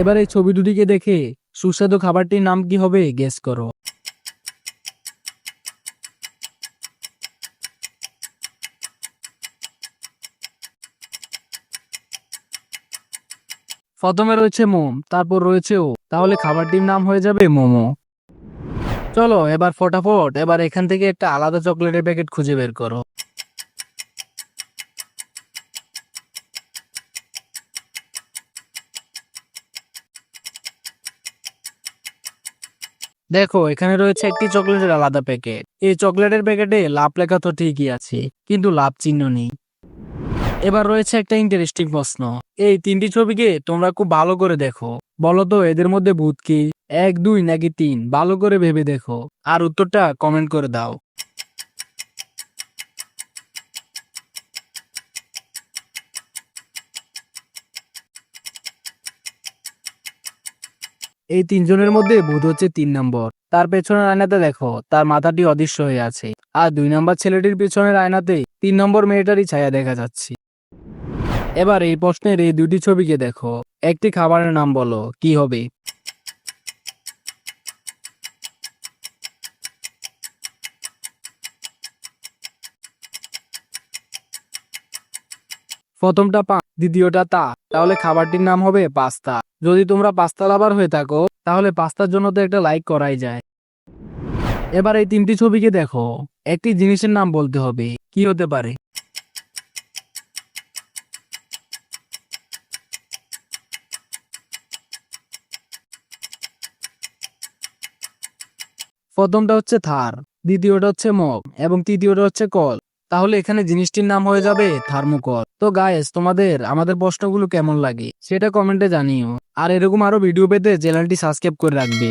এবার এই ছবি দুটিকে দেখে সুস্বাদু খাবারটির নাম কি হবে গেস করো। প্রথমে রয়েছে মোম, তারপর রয়েছে ও। তাহলে খাবারটির নাম হয়ে যাবে মোমো। চলো, এবার ফটাফট, এবার এখান থেকে একটা আলাদা চকলেটের প্যাকেট খুঁজে বের করো। দেখো, এখানে রয়েছে একটি চকলেটের আলাদা প্যাকেট। এই চকলেটের প্যাকেটে লাভ লেখা তো ঠিকই আছে, কিন্তু লাভ চিহ্ন নেই। এবার রয়েছে একটা ইন্টারেস্টিং প্রশ্ন। এই তিনটি ছবিকে তোমরা খুব ভালো করে দেখো। বলো তো, এদের মধ্যে ভূত কি? এক, দুই নাকি তিন? ভালো করে ভেবে দেখো। আর উত্তরটা কমেন্ট করে দাও। এই তিনজনের মধ্যে বুধ হচ্ছে তিন নম্বর। তার পেছনের আয়নাতে দেখো, তার মাথাটি অদৃশ্য হয়ে আছে। আর দুই নম্বর ছেলেটির পেছনের আয়নাতে তিন নম্বর মেয়েটারই ছায়া দেখা যাচ্ছে। এবার এই প্রশ্নের এই দুটি ছবিকে দেখো। একটি খাবারের নাম বলো, কি হবে? প্রথমটা পা, দ্বিতীয়টা তা। তাহলে খাবারটির নাম হবে পাস্তা। যদি তোমরা পাস্তা লাভার হয়ে থাকো, তাহলে পাস্তার জন্য তো একটা লাইক করাই যায়। এবার এই তিনটি ছবিকে দেখো। একটি জিনিসের নাম বলতে হবে। কি হতে পারে? প্রথমটা হচ্ছে থার, দ্বিতীয়টা হচ্ছে মগ, এবং তৃতীয়টা হচ্ছে কল। তাহলে এখানে জিনিসটির নাম হয়ে যাবে থার্মোকল। তো গায়েস তোমাদের, আমাদের প্রশ্নগুলো কেমন লাগে? সেটা কমেন্টে জানিও। আর এরকম আরও ভিডিও পেতে চ্যানেলটি সাবস্ক্রাইব করে রাখবে।